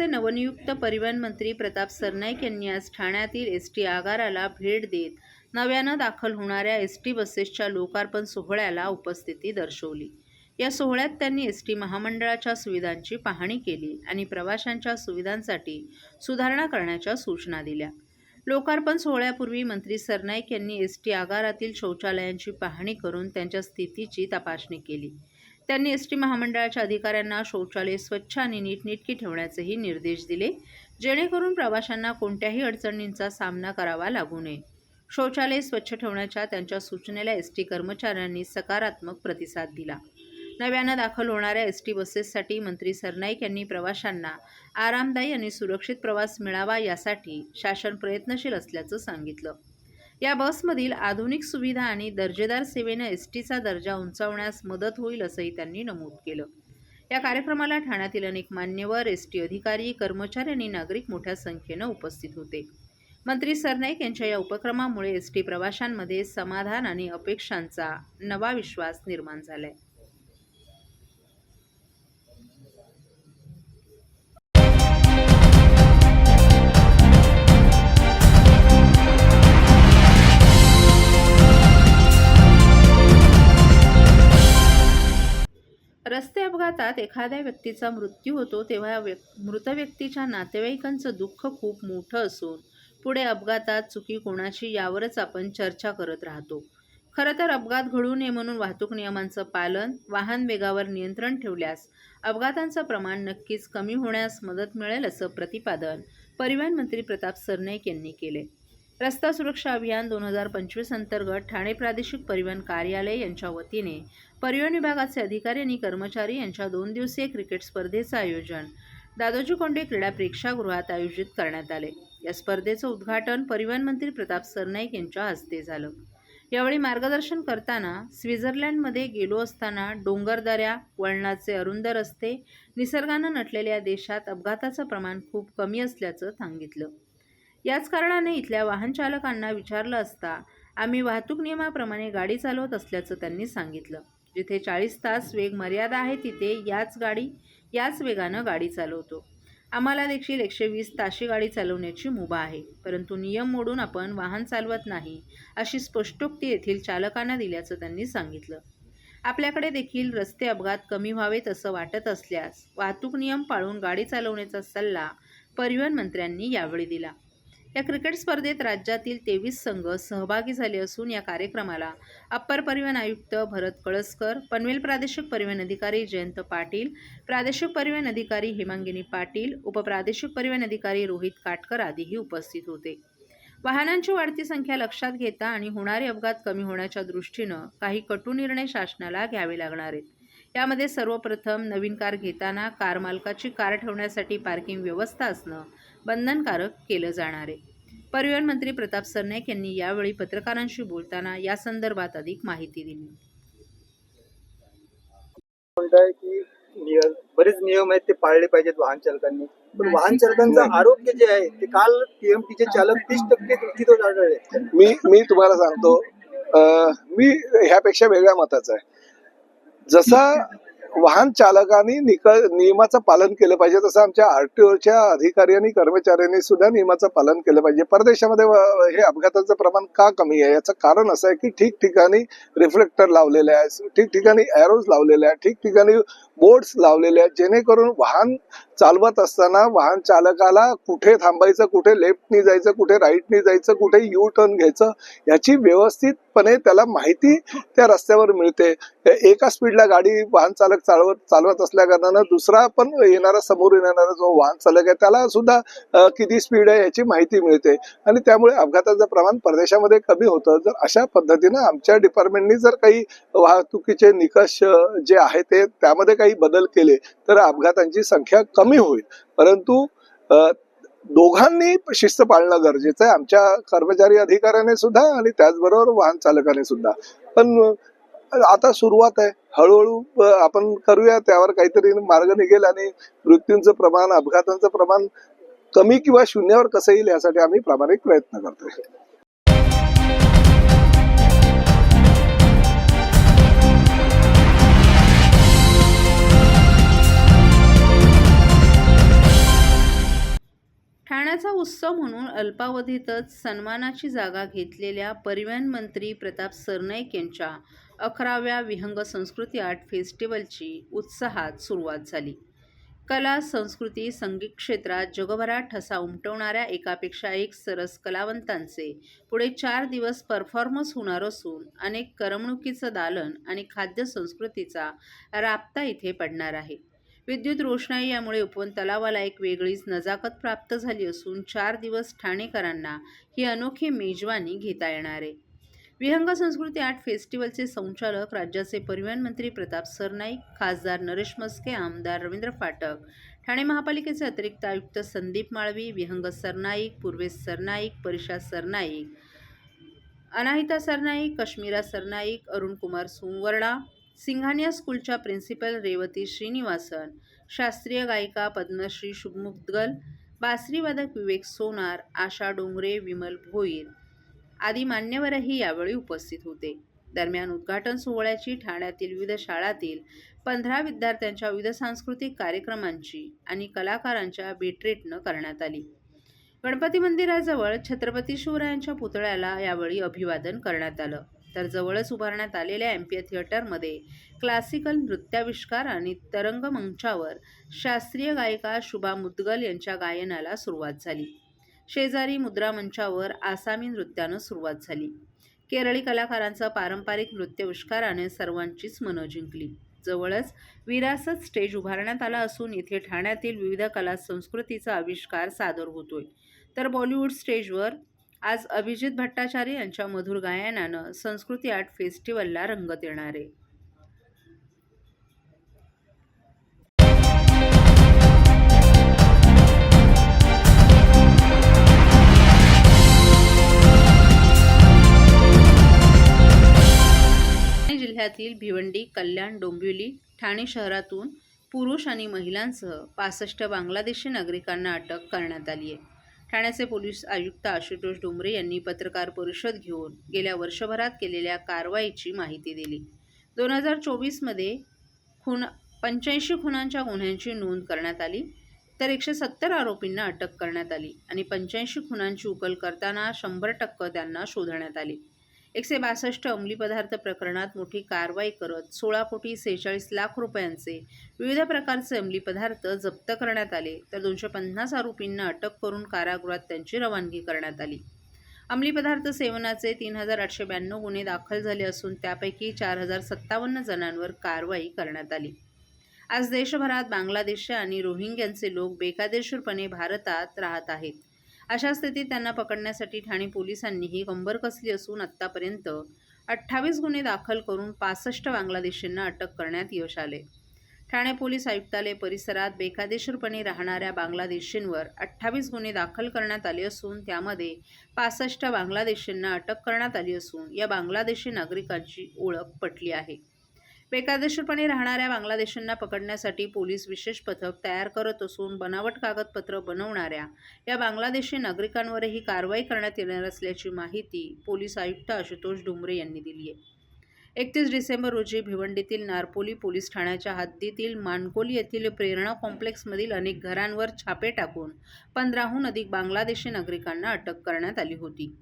महाराष्ट्राचे नवनियुक्त परिवहन मंत्री प्रताप सरनाईक यांनी आज ठाण्यातील एस टी आगाराला भेट देत नव्यानं दाखल होणाऱ्या एस टी बसेसच्या लोकार्पण सोहळ्याला उपस्थिती दर्शवली. या सोहळ्यात त्यांनी एस टी महामंडळाच्या सुविधांची पाहणी केली आणि प्रवाशांच्या सुविधांसाठी सुधारणा करण्याच्या सूचना दिल्या. लोकार्पण सोहळ्यापूर्वी मंत्री सरनाईक यांनी एस टी आगारातील शौचालयांची पाहणी करून त्यांच्या स्थितीची तपासणी केली. त्यांनी एस टी महामंडळाच्या अधिकाऱ्यांना शौचालय स्वच्छ आणि नीटनेटकी ठेवण्याचेही निर्देश दिले जेणेकरून प्रवाशांना कोणत्याही अडचणींचा सामना करावा लागू नये. शौचालय स्वच्छ ठेवण्याच्या त्यांच्या सूचनेला एस टी कर्मचाऱ्यांनी सकारात्मक प्रतिसाद दिला. नव्यानं दाखल होणाऱ्या एस टी बसेससाठी मंत्री सरनाईक यांनी प्रवाशांना आरामदायी आणि सुरक्षित प्रवास मिळावा यासाठी शासन प्रयत्नशील असल्याचं सांगितलं. या बसमधील आधुनिक सुविधा आणि दर्जेदार सेवेनं एस टीचा दर्जा उंचावण्यास मदत होईल असंही त्यांनी नमूद केलं. या कार्यक्रमाला ठाण्यातील अनेक मान्यवर एस टी अधिकारी कर्मचारी आणि नागरिक मोठ्या संख्येनं उपस्थित होते. मंत्री सरनाईक यांच्या या उपक्रमामुळे एस टी प्रवाशांमध्ये समाधान आणि अपेक्षांचा नवा विश्वास निर्माण झाला आहे रस्ते अपघातात एखाद्या व्यक्तीचा मृत्यू होतो तेव्हा व्यक् मृत व्यक्तीच्या नातेवाईकांचं दुःख खूप मोठं असून पुढे अपघातात चुकी कोणाची यावरच आपण चर्चा करत राहतो. खरं तर अपघात घडू नये म्हणून वाहतूक नियमांचं पालन वाहन वेगावर नियंत्रण ठेवल्यास अपघातांचं प्रमाण नक्कीच कमी होण्यास मदत मिळेल असं प्रतिपादन परिवहन मंत्री प्रताप सरनाईक यांनी केले. रस्ता सुरक्षा अभियान दोन हजार पंचवीस अंतर्गत ठाणे प्रादेशिक परिवहन कार्यालय यांच्या वतीने परिवहन विभागाचे अधिकारी आणि कर्मचारी यांच्या दोन दिवसीय क्रिकेट स्पर्धेचं आयोजन दादोजी कोंडे क्रीडा प्रेक्षागृहात आयोजित करण्यात आले. या स्पर्धेचं उद्घाटन परिवहन मंत्री प्रताप सरनाईक यांच्या हस्ते झालं. यावेळी मार्गदर्शन करताना स्वित्झर्लंडमध्ये गेलो असताना डोंगरदऱ्या वळणाचे अरुंद रस्ते निसर्गानं नटलेल्या देशात अपघाताचं प्रमाण खूप कमी असल्याचं सांगितलं. याच कारणाने इथल्या वाहन चालकांना विचारलं असता आम्ही वाहतूक नियमाप्रमाणे गाडी चालवत असल्याचं त्यांनी सांगितलं. जिथे चाळीस तास वेग मर्यादा आहे तिथे याच गाडी याच वेगानं गाडी चालवतो. आम्हाला देखील एकशे वीस ताशी गाडी चालवण्याची मुभा आहे. परंतु नियम मोडून आपण वाहन चालवत नाही अशी स्पष्टोक्ती येथील चालकांना दिल्याचं त्यांनी सांगितलं. आपल्याकडे देखील रस्ते अपघात कमी व्हावेत असं वाटत असल्यास वाहतूक नियम पाळून गाडी चालवण्याचा सल्ला परिवहन मंत्र्यांनी यावेळी दिला. या क्रिकेट स्पर्धेत राज्यातील तेवीस संघ सहभागी झाले असून या कार्यक्रमाला अप्पर परिवहन आयुक्त भरत कळसकर पनवेल प्रादेशिक परिवहन अधिकारी जयंत पाटील प्रादेशिक परिवहन अधिकारी हेमांगिनी पाटील उपप्रादेशिक परिवहन अधिकारी रोहित काटकर आदीही उपस्थित होते. वाहनांची वाढती संख्या लक्षात घेता आणि होणारे अपघात कमी होण्याच्या दृष्टीनं काही कटू निर्णय शासनाला घ्यावे लागणार आहेत. यामध्ये सर्वप्रथम नवीन कार घेताना कार मालकाची कार ठेवण्यासाठी पार्किंग व्यवस्था असणं बंधनकारक केलं जाणार आहे. परिवहन मंत्री प्रताप सरनाईक यांनी यावेळी पत्रकारांशी बोलताना या संदर्भात अधिक माहिती दिली. की नियम बरेच नियम आहेत ते पाळले पाहिजेत वाहन चालकांनी. पण वाहन चालकांचं आरोग्य जे आहे ते काल पीएमटीचे चालक तीस टक्के आढळले मी मी तुम्हाला सांगतो मी ह्यापेक्षा वेगळ्या मताचा आहे. जसा वाहन चालकांनी निक नियमाचं पालन केलं पाहिजे तसं आमच्या आरटीओच्या अधिकाऱ्यांनी कर्मचाऱ्यांनी सुद्धा नियमाचं पालन केलं पाहिजे. परदेशामध्ये हे अपघाताचं प्रमाण का कमी आहे? याचं कारण असं आहे की ठिकठिकाणी रिफ्लेक्टर लावलेले आहे ठिकठिकाणी एरोज लावलेले आहेत ठिकठिकाणी बोर्ड्स लावलेले आहेत जेणेकरून वाहन चालवत असताना वाहन चालकाला कुठे थांबायचं कुठे लेफ्टनी जायचं कुठे राईटनी जायचं कुठे यू टर्न घ्यायचं याची निश्चितपणे त्याला माहिती त्या रस्त्यावर मिळते. एका स्पीडला गाडी वाहन चालक चालवत चालवत असल्या कारणानं दुसरा पण येणारा समोर येणारा जो वाहन चालक आहे त्याला सुद्धा किती स्पीड आहे याची माहिती मिळते. आणि त्यामुळे अपघाताचं प्रमाण परदेशामध्ये कमी होतं. जर अशा पद्धतीनं आमच्या डिपार्टमेंटनी जर काही वाहतुकीचे निकष जे आहे ते त्यामध्ये काही बदल केले तर अपघातांची संख्या कमी होईल. परंतु दोघांनी शिस्त पाळणं गरजेचं आहे. आमच्या कर्मचारी अधिकाऱ्याने सुद्धा आणि त्याचबरोबर वाहन चालकाने सुद्धा. पण आता सुरुवात आहे. हळूहळू आपण करूया. त्यावर काहीतरी मार्ग निघेल आणि मृत्यूंचं प्रमाण अपघातांचं प्रमाण कमी किंवा शून्यावर कसं येईल यासाठी आम्ही प्रामाणिक प्रयत्न करतोय. ठाण्याचा उत्सव म्हणून अल्पावधीतच सन्मानाची जागा घेतलेल्या परिवहन मंत्री प्रताप सरनाईक यांच्या अकराव्या विहंग संस्कृती आर्ट फेस्टिवलची उत्साहात सुरुवात झाली. कला संस्कृती संगीत क्षेत्रात जगभरात ठसा उमटवणाऱ्या एकापेक्षा एक सरस कलावंतांचे पुढे चार दिवस परफॉर्मन्स होणार असून अनेक करमणुकीचं दालन आणि खाद्य संस्कृतीचा राबता इथे पडणार आहे. विद्युत रोषणाई यामुळे उपवन तलावाला एक वेगळीच नजाकत प्राप्त झाली असून चार दिवस ठाणेकरांना ही अनोखी मेजवानी घेता येणार आहे. विहंग संस्कृती आर्ट फेस्टिवलचे संचालक राज्याचे परिवहन मंत्री प्रताप सरनाईक खासदार नरेश मस्के आमदार रवींद्र फाटक ठाणे महापालिकेचे अतिरिक्त आयुक्त संदीप माळवी विहंग सरनाईक पूर्वेश सरनाईक परिषा सरनाईक अनाहिता सरनाईक कश्मीरा सरनाईक अरुणकुमार सोमवर्णा सिंघानिया स्कूलच्या प्रिन्सिपल रेवती श्रीनिवासन शास्त्रीय गायिका पद्मश्री शुभमुद्गल बासरीवादक विवेक सोनार आशा डोंगरे विमल भोईर आदी मान्यवरही यावेळी उपस्थित होते. दरम्यान उद्घाटन सोहळ्याची ठाण्यातील विविध शाळातील पंधरा विद्यार्थ्यांच्या विविध सांस्कृतिक कार्यक्रमांची आणि कलाकारांच्या भेटरेटनं करण्यात आली. गणपती मंदिराजवळ छत्रपती शिवरायांच्या पुतळ्याला यावेळी अभिवादन करण्यात आलं. तर जवळच उभारण्यात आलेल्या एम्पियर थिएटरमध्ये क्लासिकल नृत्याविष्कार आणि तरंग मंचावर शास्त्रीय गायिका शुभा मुद्गल यांच्या गायनाला सुरुवात झाली. शेजारी मुद्रा मंचावर आसामी नृत्यानं सुरुवात झाली. केरळी कलाकारांचा पारंपरिक नृत्यविष्काराने सर्वांचीच मनं जिंकली. जवळच विरासत स्टेज उभारण्यात आला असून इथे ठाण्यातील विविध कला संस्कृतीचा आविष्कार सादर होतोय. तर बॉलिवूड स्टेजवर आज अभिजित भट्टाचार्य यांच्या मधुर गायनानं संस्कृती आर्ट फेस्टिवलला रंगत येणार आहे जिल्ह्यातील भिवंडी कल्याण डोंबिवली ठाणे शहरातून पुरुष आणि महिलांसह पासष्ट बांगलादेशी नागरिकांना अटक करण्यात आली आहे. ठाण्याचे पोलीस आयुक्त आशुतोष डोंबरे यांनी पत्रकार परिषद घेऊन गेल्या वर्षभरात केलेल्या कारवाईची माहिती दिली. दोन हजार चोवीसमध्ये खून पंच्याऐंशी खुनांच्या गुन्ह्यांची नोंद करण्यात आली तर एकशे सत्तर आरोपींना अटक करण्यात आली आणि पंच्याऐंशी खुनांची उकल करताना शंभर टक्के त्यांना शोधण्यात आली. एकशे बासष्ट अंमली पदार्थ प्रकरणात मोठी कारवाई करत सोळा कोटी सेहेचाळीस लाख रुपयांचे विविध प्रकारचे अंमली पदार्थ जप्त करण्यात आले. तर दोनशे पन्नास आरोपींना अटक करून कारागृहात त्यांची रवानगी करण्यात आली. अंमली पदार्थ सेवनाचे तीन हजार आठशे ब्याण्णव गुन्हे दाखल झाले असून त्यापैकी चार हजार सत्तावन्न जणांवर कारवाई करण्यात आली. आज देशभरात बांगलादेशी आणि रोहिंग्यांचे लोक बेकायदेशीरपणे भारतात राहत आहेत. अशा स्थितीत त्यांना पकडण्यासाठी ठाणे पोलिसांनीही कंबर कसली असून आत्तापर्यंत अठ्ठावीस गुन्हे दाखल करून पासष्ट बांगलादेशींना अटक करण्यात यश आले. ठाणे पोलीस आयुक्तालय परिसरात बेकायदेशीरपणे राहणाऱ्या बांगलादेशींवर अठ्ठावीस गुन्हे दाखल करण्यात आले असून त्यामध्ये पासष्ट बांगलादेशींना अटक करण्यात आली असून या बांगलादेशी नागरिकांची ओळख पटली आहे. बेकायदेशीरपणे राहणाऱ्या बांगलादेशींना पकडण्यासाठी पोलीस विशेष पथक तयार करत असून बनावट कागदपत्र बनवणाऱ्या या बांगलादेशी नागरिकांवरही कारवाई करण्यात येणार असल्याची माहिती पोलीस आयुक्त आशुतोष डुमरे यांनी दिली आहे. एकतीस डिसेंबर रोजी भिवंडीतील नारपोली पोलीस ठाण्याच्या हद्दीतील मानकोली येथील प्रेरणा कॉम्प्लेक्समधील अनेक घरांवर छापे टाकून पंधराहून अधिक बांगलादेशी नागरिकांना अटक करण्यात आली होती.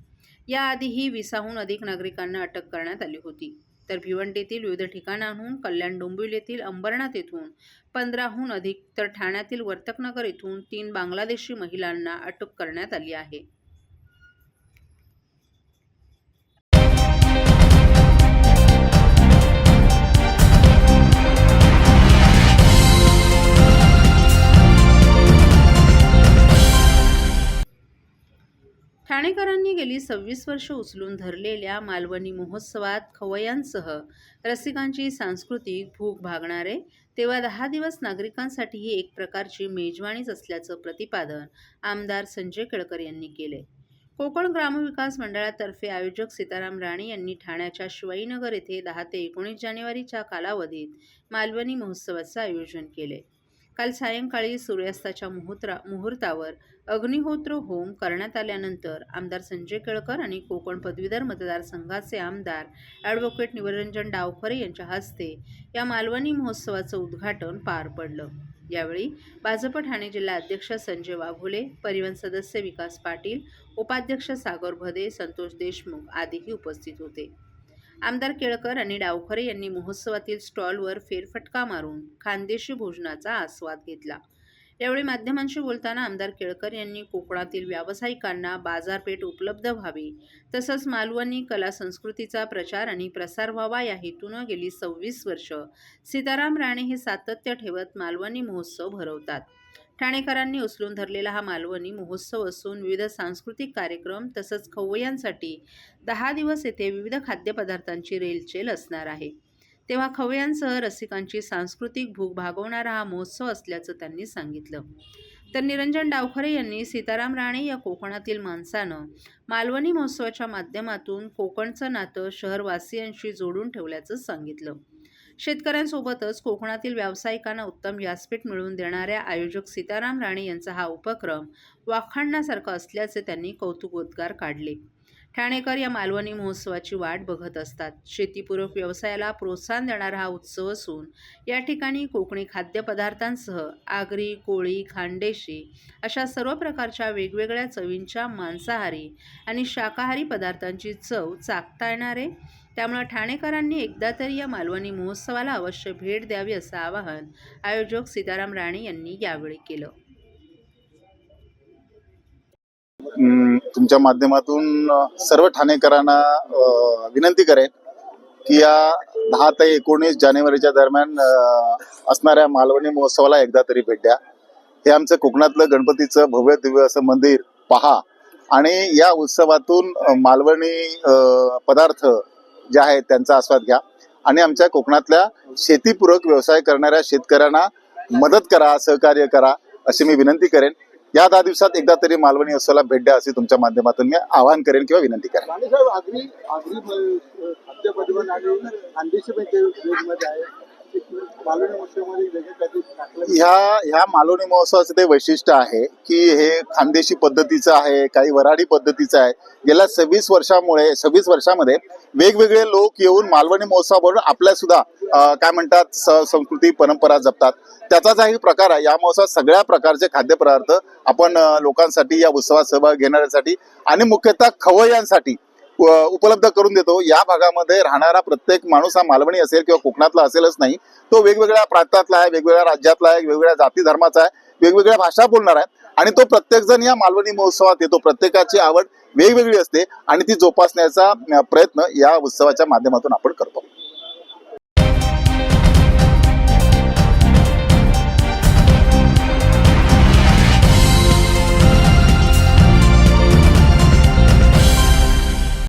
याआधीही विसाहून अधिक नागरिकांना अटक करण्यात आली होती. तर भिवंडीतील विविध ठिकाणांहून कल्याण डोंबिवली येथील अंबरनाथ येथून पंधराहून अधिक तर ठाण्यातील वर्तकनगर येथून तीन बांगलादेशी महिलांना अटक करण्यात आली आहे. ठाणेकरांनी गेली सव्वीस वर्ष उचलून धरलेल्या मालवणी महोत्सवात खवयांसह रसिकांची सांस्कृतिक भूक भागणारे तेव्हा दहा दिवस नागरिकांसाठी ही एक प्रकारची मेजवानीच असल्याचं प्रतिपादन आमदार संजय केळकर यांनी केले. कोकण ग्रामविकास मंडळातर्फे आयोजक सीताराम राणे यांनी ठाण्याच्या शिवाईनगर येथे दहा ते एकोणीस जानेवारीच्या कालावधीत मालवणी महोत्सवाचं आयोजन केले. काल सायंकाळी सूर्यास्ताच्या मुहूर्ता मुहूर्तावर अग्निहोत्र होम करण्यात आल्यानंतर आमदार संजय केळकर आणि कोकण पदवीधर मतदारसंघाचे आमदार ॲडव्होकेट निवरंजन डावखरे यांच्या हस्ते या मालवणी महोत्सवाचं उद्घाटन पार पडलं. यावेळी भाजप ठाणे जिल्हा अध्यक्ष संजय वाघोले परिवहन सदस्य विकास पाटील उपाध्यक्ष सागर भदे संतोष देशमुख आदीही उपस्थित होते. आमदार केळकर आणि डावखरे यांनी महोत्सवातील स्टॉलवर फेरफटका मारून खानदेशी भोजनाचा आस्वाद घेतला. यावेळी माध्यमांशी बोलताना आमदार केळकर यांनी कोकणातील व्यावसायिकांना बाजारपेठ उपलब्ध व्हावी तसंच मालवणी कला संस्कृतीचा प्रचार आणि प्रसार व्हावा या हेतूनं गेली सव्वीस वर्ष सीताराम राणे हे सातत्य ठेवत मालवणी महोत्सव भरवतात. ठाणेकरांनी उचलून धरलेला हा मालवणी महोत्सव असून विविध सांस्कृतिक कार्यक्रम तसंच खवय्यांसाठी दहा दिवस येथे विविध खाद्यपदार्थांची रेलचेल असणार आहे. तेव्हा खवय्यांसह रसिकांची सांस्कृतिक भूक भागवणारा हा महोत्सव असल्याचं त्यांनी सांगितलं. तर निरंजन डावखरे यांनी सीताराम राणे या कोकणातील माणसानं मालवणी महोत्सवाच्या माध्यमातून कोकणचं नातं शहरवासियांशी जोडून ठेवल्याचं सांगितलं. शेतकऱ्यांसोबतच कोकणातील व्यावसायिकांना उत्तम व्यासपीठ मिळवून देणाऱ्या आयोजक सीताराम राणे यांचा हा उपक्रम वाखाणण्यासारखा असल्याचे त्यांनी कौतुकोद्गार काढले. ठाणेकर या मालवणी महोत्सवाची वाट बघत असतात. शेतीपूरक व्यवसायाला प्रोत्साहन देणारा हा उत्सव असून या ठिकाणी कोकणी खाद्यपदार्थांसह आगरी कोळी खांडेशी अशा सर्व प्रकारच्या वेगवेगळ्या चवींच्या मांसाहारी आणि शाकाहारी पदार्थांची चव चाकता येणारे त्यामुळे ठाणेकरांनी एकदा तरी या मालवणी महोत्सवाला अवश्य भेट द्यावी असं आवाहन आयोजक सीताराम राणे यांनी यावेळी केलं. अं, तुमच्या माध्यमातून सर्व ठाणेकरांना विनंती करेन की या दहा ते एकोणीस जानेवारीच्या दरम्यान असणाऱ्या मालवणी महोत्सवाला एकदा तरी भेट द्या. हे आमचं कोकणातलं गणपतीचं भव्य दिव्य असं मंदिर पहा. आणि या उत्सवातून मालवणी पदार्थ ज्या आहेत त्यांचा आस्वाद घ्या. आणि आमच्या कोकणातल्या शेतीपूरक व्यवसाय करणाऱ्या शेतकऱ्यांना मदत करा सहकार्य करा अशी मी विनंती करेन. या दहा दिवसात एकदा तरी मालवणी उत्सवाला भेट द्या असे तुमच्या माध्यमातून मी आवाहन करेन किंवा विनंती करेन. साहेब मालवणी ह्या ह्या मालवणी महोत्सवाचं ते वैशिष्ट्य आहे की हे खानदेशी पद्धतीचं आहे काही वराडी पद्धतीचं आहे. गेल्या सव्वीस वर्षामुळे सव्वीस वर्षामध्ये वेगवेगळे लोक येऊन मालवणी महोत्सवावरून आपल्या सुद्धा काय म्हणतात स- संस्कृती परंपरा जपतात. त्याचाच हा प्रकार आहे. या महोत्सवात सगळ्या प्रकारचे खाद्यपदार्थ आपण लोकांसाठी या उत्सवात सहभाग घेणाऱ्यांसाठी आणि मुख्यतः खवय्यांसाठी उपलब्ध करून देतो. या भागामध्ये राहणारा प्रत्येक माणूस हा मालवणी असेल किंवा कोकणातला असेलच नाही. तो वेगवेगळ्या प्रांतातला आहे वेगवेगळ्या राज्यातला आहे वेगवेगळ्या जाती धर्माचा आहे वेगवेगळ्या भाषा बोलणार आहे. आणि तो प्रत्येक जण या मालवणी महोत्सवात येतो. प्रत्येकाची आवड वेगवेगळी असते आणि ती जोपासण्याचा प्रयत्न या उत्सवाच्या माध्यमातून आपण करतो.